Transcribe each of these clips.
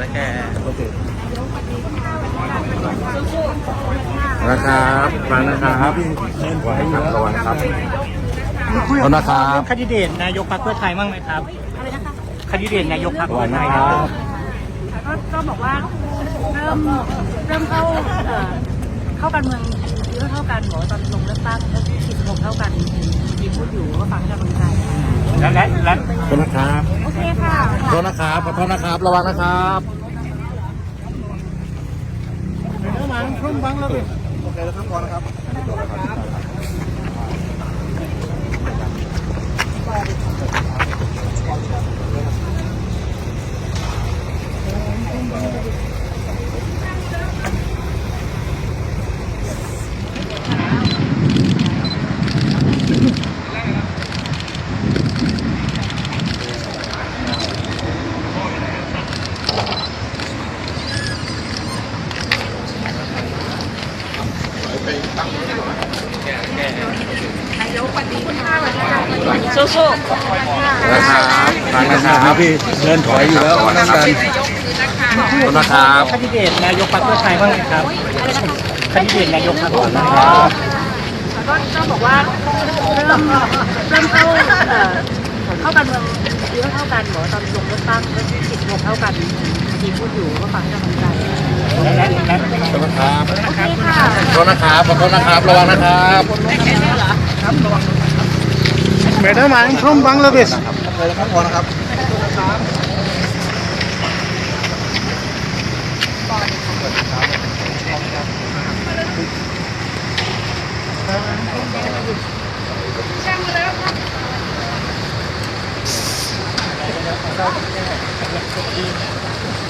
แล้วแกนะครับฟังนะครับไหวครับระวังครับคุยขอบคุณนะครับแคนดิเดตนายกพรรคเพื่อไทยบ้างไหมครับอะไรนะคะแคนดิเดตนายกพรรคระวัเพื่งอไทนะยคครัรับบก็ก็บอกว่าเริ่มเริ่มเข้าเอ่อเข้าการเมืองเยอะเท่ากันบอกว่าตอนลงเลือกตั้งก็สิบหกเท่ากันทีมพูดอยู่ก็ฟังให้กำลังใจและและและขอบคุณนะครับโอเค ค่ะขอโทษนะครับขอโทษนะครับ ระวังนะครับ สู้นะครับฟังนะครับพี่เดินถอยอยู่แล้วนั่นกัขอบคุณนะครับคนดิเดตนายกพรรคเพื่อไทยบ้างไหมครับคะแคนดิเดตนายกพรรคเพื่อไทยครับก็ก็บอกว่าเริ่มเริ่มเข้าเข้าการเมืองเยอะเท่ากันบอตอนลงเลือกตั้งก็สิบหกเท่ากันทีมพูดอยู่ก็ฟังให้กำลังใจ และและและขอบคุณนะครับโอเคค่ะขอโทษนะครับขอโทษนะครับ ร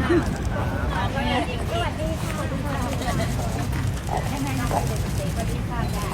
สวัสดีค่ะทุกคนสวัสดีค่ะ